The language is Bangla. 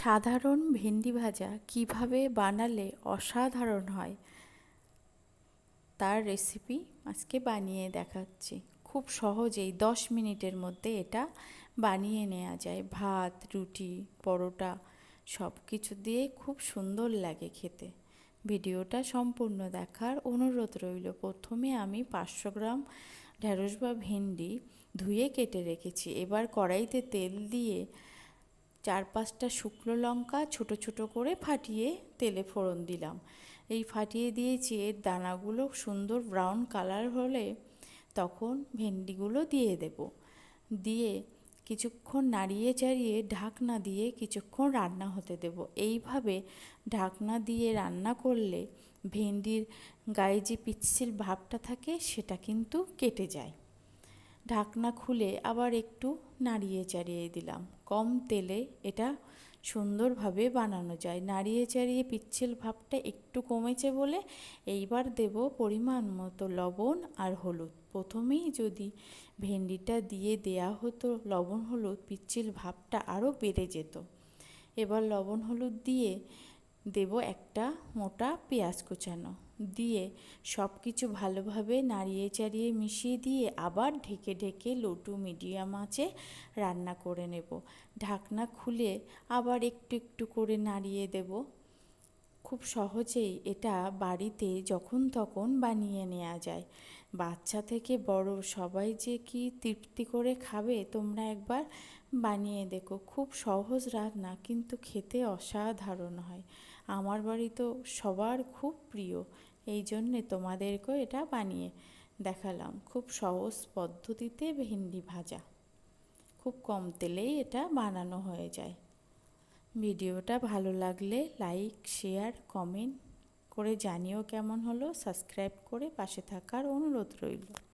সাধারণ ভেন্ডি ভাজা কীভাবে বানালে অসাধারণ হয়, তার রেসিপি আজকে বানিয়ে দেখাচ্ছি। খুব সহজেই দশ মিনিটের মধ্যে এটা বানিয়ে নেওয়া যায়। ভাত, রুটি, পরোটা সব কিছু দিয়ে খুব সুন্দর লাগে খেতে। ভিডিওটা সম্পূর্ণ দেখার অনুরোধ রইল। প্রথমে আমি পাঁচশো গ্রাম ঢ্যাঁড়স বা ভেন্ডি ধুয়ে কেটে রেখেছি। এবার কড়াইতে তেল দিয়ে চার পাঁচটা শুকনো লঙ্কা ছোট ছোট করে ফাটিয়ে তেলে ফোড়ন দিলাম। এই ফাটিয়ে দিয়েছি, এর দানাগুলো সুন্দর ব্রাউন কালার হলে তখন ভেন্ডিগুলো দিয়ে দেব। দিয়ে কিছুক্ষণ নাড়িয়ে চাড়িয়ে ঢাকনা দিয়ে কিছুক্ষণ রান্না হতে দেব। এইভাবে ঢাকনা দিয়ে রান্না করলে ভেন্ডির গায়ে যে পিচ্ছিল ভাবটা থাকে, সেটা কিন্তু কেটে যায়। ঢাকনা খুলে আবার একটু নাড়িয়ে চাড়িয়ে দিলাম। কম তেলে এটা সুন্দরভাবে বানানো যায়। নাড়িয়ে চাড়িয়ে পিচ্ছিল ভাবটা একটু কমেছে বলে এইবার দেব পরিমাণ মতো লবণ আর হলুদ। প্রথমেই যদি ভেন্ডিটা দিয়ে দেয়া হতো লবণ হলুদ, পিচ্ছিল ভাবটা আরও বেড়ে যেত। এবার লবণ হলুদ দিয়ে দেব একটা মোটা পেঁয়াজ কুচানো। দিয়ে সব কিছু ভালোভাবে নাড়িয়ে চাড়িয়ে মিশিয়ে দিয়ে আবার ঢেকে ঢেকে লোটু মিডিয়াম আঁচে রান্না করে নেব। ঢাকনা খুলে আবার একটু একটু করে নাড়িয়ে দেব। খুব সহজেই এটা বাড়িতে যখন তখন বানিয়ে নেওয়া যায়। বাচ্চা থেকে বড় সবাই যে কি তৃপ্তি করে খাবে তোমরা একবার বানিয়ে দেখো। খুব সহজ রান্না কিন্তু খেতে অসাধারণ হয়। আমার বাড়ি তো সবার খুব প্রিয়, এই জন্যে তোমাদেরকেও এটা বানিয়ে দেখালাম। খুব সহজ পদ্ধতিতে ভেন্ডি ভাজা। খুব কম তেলেই এটা বানানো হয়ে যায়। ভিডিওটা ভালো লাগলে লাইক, শেয়ার, কমেন্ট করে জানিও কেমন হলো। সাবস্ক্রাইব করে পাশে থাকার অনুরোধ রইল।